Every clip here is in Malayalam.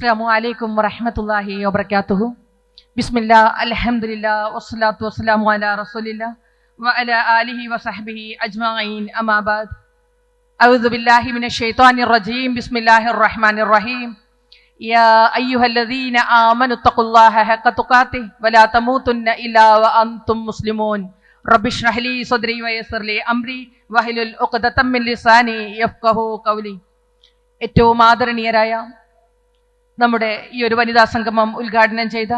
അസ്സാം വലൈക്കും വറഹമത്തല്ലാഹി വബർക്കാത്തുഹു ബിസ്മില്ലാ അൽഹംദുലില്ലാ വസ്സലാത്തു വസ്സലാമു അലാ റസൂലില്ലാ വഅലാ ആലിഹി വസഹ്ബിഹി അജ്മഈൻ അമാ ബഅദ് أعوذ بالله من الشيطان الرجيم بسم الله الرحمن الرحيم يا أيها الذين آمنوا اتقوا الله حق تقاته ولا تموتن إلا وأنتم مسلمون رب اشرح لي صدري ويسر لي أمري واحلل عقدة من لساني يفقهوا قولي ഏറ്റവും ആദരണീയരായ നമ്മുടെ ഈ ഒരു വനിതാ സംഗമം ഉദ്ഘാടനം ചെയ്ത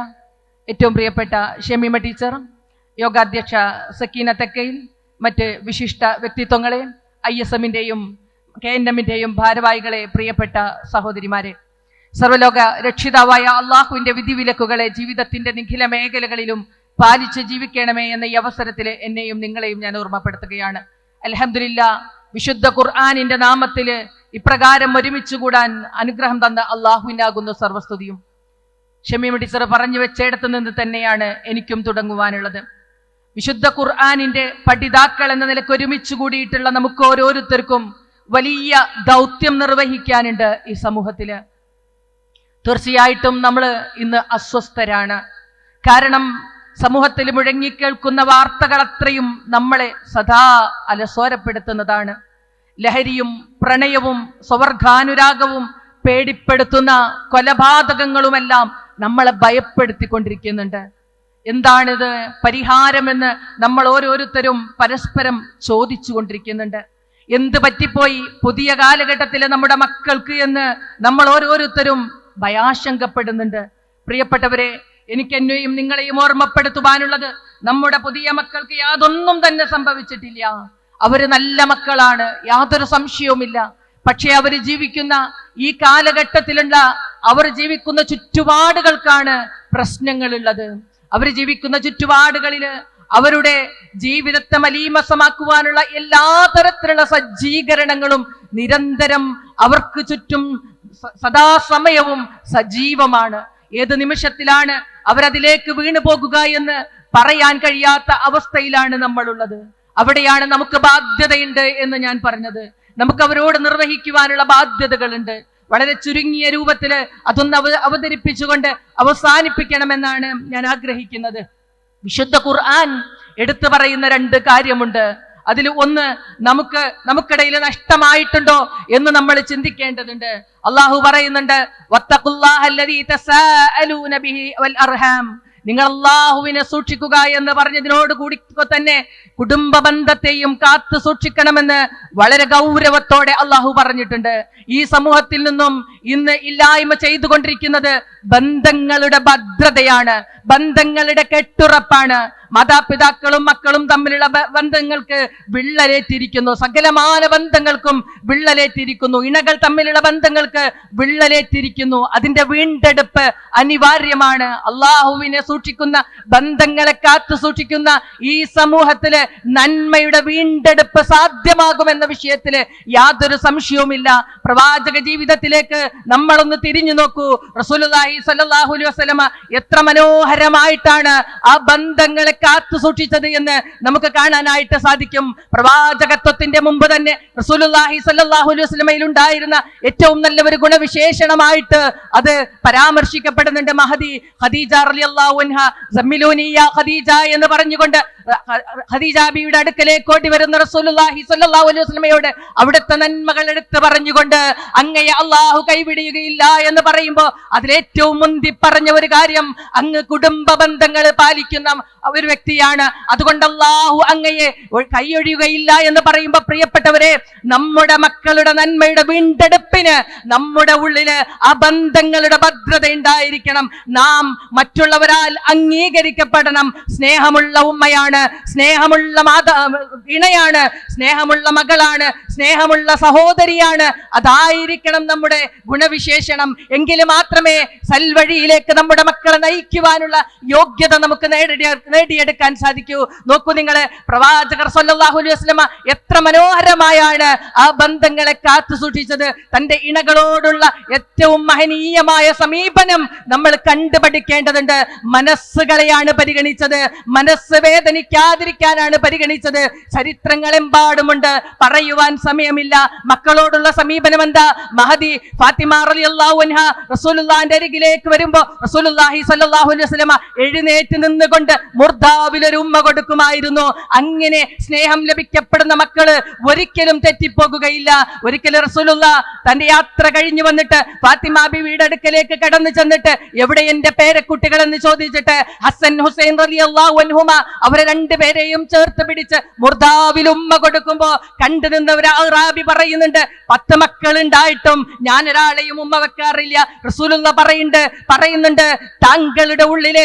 ഏറ്റവും പ്രിയപ്പെട്ട ഷമീമ ടീച്ചർ യോഗാധ്യക്ഷ സക്കീന തെക്കയിൽ മറ്റ് വിശിഷ്ട വ്യക്തിത്വങ്ങളെ ഐ എസ് എമ്മിന്റെയും കെ എൻ എമ്മിന്റെയും ഭാരവാഹികളെ പ്രിയപ്പെട്ട സഹോദരിമാരെ സർവലോക രക്ഷിതാവായ അള്ളാഹുവിന്റെ വിധിവിലക്കുകളെ ജീവിതത്തിന്റെ നിഖില മേഖലകളിലും പാലിച്ച് ജീവിക്കണമേ എന്ന ഈ അവസരത്തിൽ എന്നെയും നിങ്ങളെയും ഞാൻ ഓർമ്മപ്പെടുത്തുകയാണ്. അലഹമില്ല വിശുദ്ധ ഖുർആാനിന്റെ നാമത്തിൽ ഇപ്രകാരം ഒരുമിച്ച് കൂടാൻ അനുഗ്രഹം തന്ന അള്ളാഹുവിനാകുന്ന സർവസ്തുതിയും. ഷമീമ ടീച്ചർ പറഞ്ഞു വെച്ചിടത്ത് നിന്ന് തന്നെയാണ് എനിക്കും തുടങ്ങുവാനുള്ളത്. വിശുദ്ധ ഖുർആാനിന്റെ പഠിതാക്കൾ എന്ന നിലയ്ക്ക് ഒരുമിച്ച് കൂടിയിട്ടുള്ള നമുക്ക് ഓരോരുത്തർക്കും വലിയ ദൗത്യം നിർവഹിക്കാനുണ്ട് ഈ സമൂഹത്തിൽ തീർച്ചയായിട്ടും നമ്മൾ ഇന്ന് അസ്വസ്ഥരാണ്. കാരണം സമൂഹത്തിൽ മുഴങ്ങിക്കേൾക്കുന്ന വാർത്തകൾ അത്രയും നമ്മളെ സദാ അലസോരപ്പെടുത്തുന്നതാണ്. ലഹരിയും പ്രണയവും സ്വവർഗാനുരാഗവും പേടിപ്പെടുത്തുന്ന കൊലപാതകങ്ങളുമെല്ലാം നമ്മളെ ഭയപ്പെടുത്തിക്കൊണ്ടിരിക്കുന്നുണ്ട്. എന്താണിത്? പരിഹാരമെന്ന് നമ്മൾ ഓരോരുത്തരും പരസ്പരം ചോദിച്ചു കൊണ്ടിരിക്കുന്നുണ്ട് എന്ത് പറ്റിപ്പോയി? പുതിയ കാലഘട്ടത്തിലെ നമ്മുടെ മക്കൾക്ക് എന്ന് നമ്മൾ ഓരോരുത്തരും ഭയാശങ്കപ്പെടുന്നുണ്ട്. പ്രിയപ്പെട്ടവരെ എനിക്ക് എന്നെയും നിങ്ങളെയും ഓർമ്മപ്പെടുത്തുവാനുള്ളത് നമ്മുടെ പുതിയ മക്കൾക്ക് യാതൊന്നും തന്നെ സംഭവിച്ചിട്ടില്ല. അവർ നല്ല മക്കളാണ് യാതൊരു സംശയവുമില്ല. പക്ഷേ അവർ ജീവിക്കുന്ന ഈ കാലഘട്ടത്തിലുള്ള അവർ ജീവിക്കുന്ന ചുറ്റുപാടുകൾക്കാണ് പ്രശ്നങ്ങളുള്ളത്. അവർ ജീവിക്കുന്ന ചുറ്റുപാടുകളിൽ അവരുടെ ജീവിതത്തെ മലീമസമാക്കുവാനുള്ള എല്ലാ തരത്തിലുള്ള സജ്ജീകരണങ്ങളും നിരന്തരം അവർക്ക് ചുറ്റും സദാസമയവും സജീവമാണ്. ഏത് നിമിഷത്തിലാണ് അവരതിലേക്ക് വീണു പോകുക എന്ന് പറയാൻ കഴിയാത്ത അവസ്ഥയിലാണ് നമ്മളുള്ളത്. അവിടെയാണ് നമുക്ക് ബാധ്യതയുണ്ട് എന്ന് ഞാൻ പറഞ്ഞത്. നമുക്ക് അവരോട് നിർവഹിക്കുവാനുള്ള ബാധ്യതകളുണ്ട്. വളരെ ചുരുങ്ങിയ രൂപത്തിൽ അതൊന്ന് അവ അവതരിപ്പിച്ചുകൊണ്ട് അവസാനിപ്പിക്കണമെന്നാണ് ഞാൻ ആഗ്രഹിക്കുന്നത്. വിശുദ്ധ ഖുർആൻ എടുത്തു പറയുന്ന രണ്ട് കാര്യമുണ്ട്. അതിൽ ഒന്ന് നമുക്ക് നമുക്കിടയിൽ നഷ്ടമായിട്ടുണ്ടോ എന്ന് നമ്മൾ ചിന്തിക്കേണ്ടതുണ്ട്. അള്ളാഹു പറയുന്നുണ്ട് നിങ്ങൾ അള്ളാഹുവിനെ സൂക്ഷിക്കുക എന്ന് പറഞ്ഞതിനോട് കൂടി തന്നെ കുടുംബ ബന്ധത്തെയും കാത്തു സൂക്ഷിക്കണമെന്ന് വളരെ ഗൗരവത്തോടെ അള്ളാഹു പറഞ്ഞിട്ടുണ്ട്. ഈ സമൂഹത്തിൽ നിന്നും ഇന്ന് ഇല്ലായ്മ ചെയ്തുകൊണ്ടിരിക്കുന്നത് ബന്ധങ്ങളുടെ ഭദ്രതയാണ് ബന്ധങ്ങളുടെ കെട്ടുറപ്പാണ്. മാതാപിതാക്കളും മക്കളും തമ്മിലുള്ള ബന്ധങ്ങൾക്ക് വിള്ളലേറ്റിരിക്കുന്നു. സകലമാന ബന്ധങ്ങൾക്കും വിള്ളലേറ്റിരിക്കുന്നു. ഇണകൾ തമ്മിലുള്ള ബന്ധങ്ങൾക്ക് വിള്ളലേറ്റിരിക്കുന്നു. അതിന്റെ വീണ്ടെടുപ്പ് അനിവാര്യമാണ്. അള്ളാഹുവിനെ സൂക്ഷിക്കുന്ന ബന്ധങ്ങളെ കാത്തു സൂക്ഷിക്കുന്ന ഈ സമൂഹത്തിലെ നന്മയുടെ വീണ്ടെടുപ്പ് സാധ്യമാകുമെന്ന വിഷയത്തിൽ യാതൊരു സംശയവുമില്ല. പ്രവാചക ജീവിതത്തിലേക്ക് നമ്മളൊന്ന് തിരിഞ്ഞു നോക്കൂ. റസൂലുള്ളാഹി സ്വല്ലല്ലാഹു അലൈഹി വസല്ലമ എത്ര മനോഹരമായിട്ടാണ് ആ ബന്ധങ്ങളെ കാത്തു സൂക്ഷിച്ചത് എന്ന് നമുക്ക് കാണാനായിട്ട് സാധിക്കും. പ്രവാചകത്വത്തിന്റെ മുമ്പ് തന്നെ റസൂലുള്ളാഹി സ്വല്ലല്ലാഹു അലൈഹി വസല്ലമയിൽ ഉണ്ടായിരുന്ന ഏറ്റവും നല്ല ഒരു ഗുണവിശേഷണമായിട്ട് അത് പരാമർശിക്കപ്പെടുന്നുണ്ട്. മഹദി ഖദീജ റളിയല്ലാഹു അൻഹ സമ്മിലൂനിയ ഖദീജ എന്ന് പറഞ്ഞുകൊണ്ട് ഖദീജ ബിയുടെ അടുക്കലേക്ക് ഓടി വരുന്ന റസൂലുള്ളാഹി സ്വല്ലല്ലാഹു അലൈഹി വസല്ലമയോട് അവിടുത്തെ നന്മകൾ എടുത്ത് പറഞ്ഞുകൊണ്ട് അങ്ങയെ അള്ളാഹു കൈവിടുകയില്ല എന്ന് പറയുമ്പോൾ അതിലേറ്റവും മുന്തി പറഞ്ഞ ഒരു കാര്യം അങ്ങ് കുടുംബ ബന്ധങ്ങൾ പാലിക്കുന്ന ഒരു വ്യക്തിയാണ്. അതുകൊണ്ട് അള്ളാഹു അങ്ങയെ കൈയൊഴിയുകയില്ല എന്ന് പറയുമ്പോൾ പ്രിയപ്പെട്ടവരെ നമ്മുടെ മക്കളുടെ നന്മയുടെ വീണ്ടെടുപ്പിന് നമ്മുടെ ഉള്ളിൽ ആ ബന്ധങ്ങളുടെ ഭദ്രത ഉണ്ടായിരിക്കണം. നാം മറ്റുള്ളവരാൽ അംഗീകരിക്കപ്പെടണം. സ്നേഹമുള്ള ഉമ്മയാണ് സ്നേഹമുള്ള മാതാ ഇണയാണ് സ്നേഹമുള്ള മകളാണ് സ്നേഹമുള്ള സഹോദരിയാണ്. അതായിരിക്കണം നമ്മുടെ ഗുണവിശേഷണം. എങ്കിൽ മാത്രമേ സൽവഴിയിലേക്ക് നമ്മുടെ മക്കളെ നയിക്കുവാനുള്ള യോഗ്യത നമുക്ക് നേടിയ നേടിയെടുക്കാൻ സാധിക്കൂ. നോക്കൂ നിങ്ങൾ പ്രവാചകർ സല്ലല്ലാഹു അലൈഹി വസല്ലമ എത്ര മനോഹരമായാണ് ആ ബന്ധങ്ങളെ കാത്തു സൂക്ഷിച്ചത് തന്റെ ഇണകളോടുള്ള ഏറ്റവും മഹനീയമായ സമീപനം നമ്മൾ കണ്ടുപഠിക്കേണ്ടതുണ്ട്. മനസ്സുകളെയാണ് പരിഗണിച്ചത്. മനസ്സ് വേദനിക്കാതിരിക്കാനാണ് പരിഗണിച്ചത്. ചരിത്രങ്ങളെമ്പാടുമുണ്ട്. പറയുവാൻ സമയമില്ല. മക്കളോടുള്ള സമീപനം എന്താ മഹദി ഫാത്തിമ റളിയല്ലാഹു അൻഹ റസൂലുള്ളാഹിന്റെ അരികിലേക്ക് വരുമ്പോ റസൂലുള്ളാഹി സ്വല്ലല്ലാഹു അലൈഹി വസല്ലമ എഴുന്നേറ്റ് നിന്നുകൊണ്ട് മുർദാവിലൊരു ഉമ്മ കൊടുക്കുമായിരുന്നു. അങ്ങനെ സ്നേഹം ലഭിക്കപ്പെടുന്ന മക്കൾ ഒരിക്കലും തെറ്റിപ്പോകുകയില്ല. ഒരിക്കലും റസൂലുള്ള തന്റെ യാത്ര കഴിഞ്ഞു വന്നിട്ട് ഫാത്തിമാബി വീടടുക്കലേക്ക് കടന്നു ചെന്നിട്ട് എവിടെ എന്റെ പേരക്കുട്ടികൾ എന്ന് ചോദിച്ചിട്ട് ഹസൻ ഹുസൈൻ റളിയല്ലാഹു അൻഹുമ അവരെ രണ്ടുപേരെയും ചേർത്ത് പിടിച്ച് മുർദാവിൽ ഉമ്മ കൊടുക്കുമ്പോ കണ്ടു നിന്നവർ അറാബി പറയുന്നുണ്ട് പത്ത് മക്കൾ ഉണ്ടായിട്ടും ഞാൻ ഒരാളെയും ഉമ്മ വെക്കാറില്ല. റസൂലുള്ള പറയുന്നുണ്ട് പറയുന്നുണ്ട് താങ്കളുടെ ഉള്ളിൽ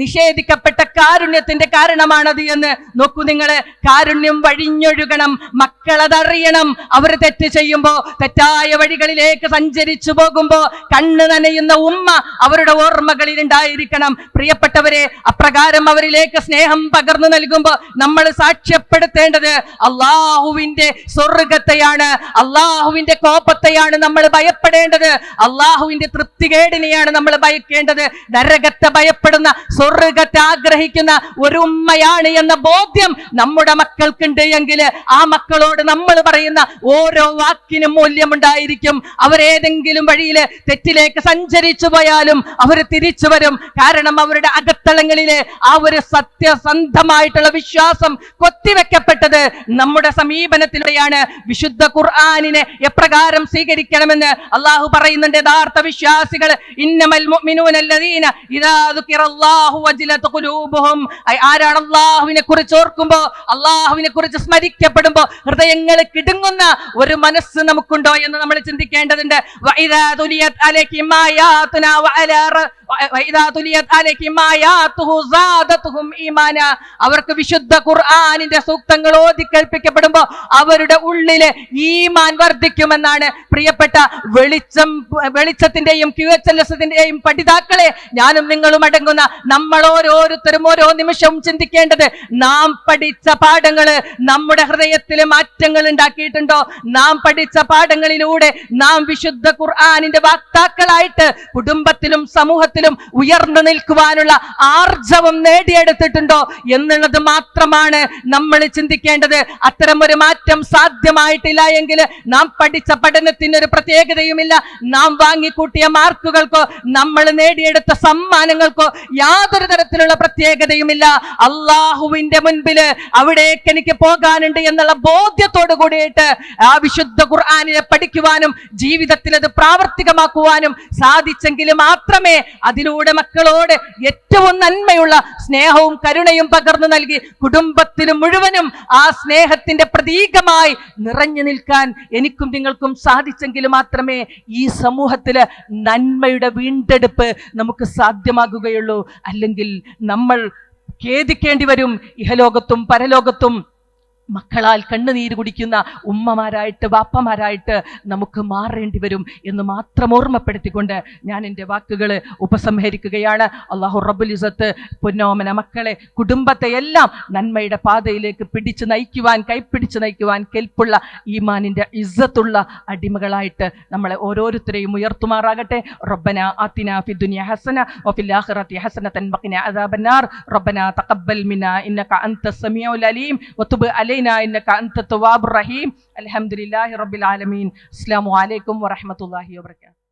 നിഷേധിക്കപ്പെട്ട കാരുണ്യത്തിന്റെ കാരണമാണത് എന്ന്. നോക്കൂ നിങ്ങൾ കാരുണ്യം വഴിഞ്ഞൊഴുകണം മക്കളതറിയണം. അവർ തെറ്റ് ചെയ്യുമ്പോ തെറ്റായ വഴികളിലേക്ക് സഞ്ചരിച്ചു പോകുമ്പോ കണ്ണ് നനയുന്ന ഉമ്മ അവരുടെ ഓർമ്മകളിൽ ഉണ്ടായിരിക്കണം. പ്രിയപ്പെട്ടവരെ അപ്രകാരം അവരിലേക്ക് സ്നേഹം പകർന്നു നൽകുമ്പോ നമ്മൾ സാക്ഷ്യപ്പെടുത്തേണ്ടത് അള്ളാഹുവിന്റെ സ്വർഗത്തെയാണ് അള്ളാഹുവിന്റെ കോപത്തെയാണ് നമ്മൾ ഭയപ്പെടേണ്ടത്. അള്ളാഹുവിന്റെ തൃപ്തികേടിനെയാണ് നമ്മൾ ഭയക്കേണ്ടത്. നരകത്തെ ഭയപ്പെടുന്ന സ്വർഗത്തെ ആഗ്രഹിക്കുന്ന ഒരു ഉമ്മയാണ് എന്ന ബോധ്യം നമ്മുടെ മക്കൾക്കുണ്ട് എങ്കിൽ ആ മക്കളോട് നമ്മൾ പറയുന്ന ഓരോ വാക്കിനും മൂല്യമുണ്ടായിരിക്കും. അവരേതെങ്കിലും വഴിയിൽ തെറ്റിലേക്ക് സഞ്ചരിച്ചു പോയാലും അവർ തിരിച്ചു വരും. കാരണം അവരുടെ അകത്തളങ്ങളിലെ ആ ഒരു സത്യസന്ധമായിട്ടുള്ള വിശ്വാസം കൊത്തിവെക്കപ്പെട്ടത് നമ്മുടെ സമീപനത്തിലൂടെയാണ്. വിശുദ്ധ ഖുർആാനിനെ എപ്രകാരം സ്വീകരിക്കണമെന്ന് അള്ളാഹു പറയുന്നുണ്ട്. യഥാർത്ഥ വിശ്വാസികൾ ആരാണ് അള്ളാഹുവിനെ കുറിച്ച് ഓർക്കുമ്പോ അള്ളാഹുവിനെ കുറിച്ച് സ്മരിക്കപ്പെടുമ്പോ ഹൃദയങ്ങൾ കിടുങ്ങുന്ന ഒരു മനസ്സ് നമുക്കുണ്ടോ എന്ന് നമ്മൾ ചിന്തിക്കേണ്ടതുണ്ട്. അവർക്ക് വിശുദ്ധ ഖുർആാനിന്റെ സൂക്തങ്ങൾ ഓതി കേൾപ്പിക്കപ്പെടുമ്പോ അവരുടെ ഉള്ളിൽ ഈമാൻ വർദ്ധിക്കുമെന്നാണ് പ്രിയപ്പെട്ട വെളിച്ചം വെളിച്ചത്തിന്റെയും ക്യു എച്ച് എൽ എസിന്റെയും പഠിതാക്കളെ. ഞാനും നിങ്ങളും അടങ്ങുന്ന നമ്മൾ ഓരോരുത്തരും ഓരോ നിമിഷവും ചിന്തിക്കേണ്ടത് നാം പഠിച്ച പാഠങ്ങൾ നമ്മുടെ ഹൃദയത്തിൽ മാറ്റങ്ങൾ ഉണ്ടാക്കിയിട്ടുണ്ടോ? നാം പഠിച്ച പാഠങ്ങളിലൂടെ നാം വിശുദ്ധ ഖുർആാനിന്റെ വാക്താക്കളായിട്ട് കുടുംബത്തിലും സമൂഹത്തിലും ഉയർന്നു നിൽക്കുവാനുള്ള ആർജവം നേടിയെടുത്തിട്ടുണ്ടോ എന്നുള്ളത് മാത്രമാണ് നമ്മൾ ചിന്തിക്കേണ്ടത്. അത്തരം ഒരു മാറ്റം സാധ്യമായിട്ടില്ല എങ്കിൽ നാം പഠിച്ച പഠനത്തിന് ഒരു പ്രത്യേകതയുമില്ല. നാം വാങ്ങിക്കൂട്ടിയ മാർക്കുകൾക്കോ നമ്മൾ നേടിയെടുത്ത സമ്മാനങ്ങൾക്കോ യാതൊരു തരത്തിലുള്ള പ്രത്യേകതയുമില്ല. അള്ളാഹുവിന്റെ മുൻപിൽ അവിടേക്ക് എനിക്ക് പോകാനുണ്ട് എന്നുള്ള ബോധ്യത്തോട് കൂടിയിട്ട് ആ വിശുദ്ധ ഖുർആാനിനെ പഠിക്കുവാനും ജീവിതത്തിൽ അത് പ്രാവർത്തികമാക്കുവാനും സാധിച്ചെങ്കിൽ മാത്രമേ അതിലൂടെ മക്കളോട് ഏറ്റവും നന്മയുള്ള സ്നേഹവും കരുണയും പകർന്നു നൽകി കുടുംബത്തിന് മുഴുവനും ആ സ്നേഹത്തിന്റെ പ്രതീകമായി നിറഞ്ഞു നിൽക്കാൻ എനിക്കും നിങ്ങൾക്കും സാധിച്ചെങ്കിൽ മാത്രമേ ഈ സമൂഹത്തിൽ നന്മയുടെ വീണ്ടെടുപ്പ് നമുക്ക് സാധ്യമാകുകയുള്ളൂ. അല്ലെങ്കിൽ നമ്മൾ ഖേദിക്കേണ്ടി വരും. ഇഹലോകത്തും പരലോകത്തും മക്കളാൽ കണ്ണുനീര് കുടിക്കുന്ന ഉമ്മമാരായിട്ട് വാപ്പമാരായിട്ട് നമുക്ക് മാറേണ്ടി വരും എന്ന് മാത്രം ഓർമ്മപ്പെടുത്തിക്കൊണ്ട് ഞാൻ എന്റെ വാക്കുകൾ ഉപസംഹരിക്കുകയാണ്. അള്ളാഹു റബ്ബുൽ ഇസത്ത് പൊന്നോമന മക്കളെ കുടുംബത്തെ എല്ലാം നന്മയുടെ പാതയിലേക്ക് പിടിച്ചു നയിക്കുവാൻ കൈപ്പിടിച്ച് നയിക്കുവാൻ കെൽപ്പുള്ള ഈമാനിന്റെ ഇസ്സത്തുള്ള അടിമകളായിട്ട് നമ്മളെ ഓരോരുത്തരെയും ഉയർത്തുമാറാകട്ടെ. റബ്ബന ആത്തിന ഫി ദുനിയ ഹസന വഫിൽ ആഖിറതി ഹസനതൻ വഖിന അദാബന്നാർ. റബ്ബന തഖബ്ബൽ മിനാ ഇന്നക അൻത സമീഉൽ അലീം വതുബ് علينا إنك أنت التواب الرحيم. الحمد لله رب العالمين. السلام عليكم ورحمة الله وبركاته.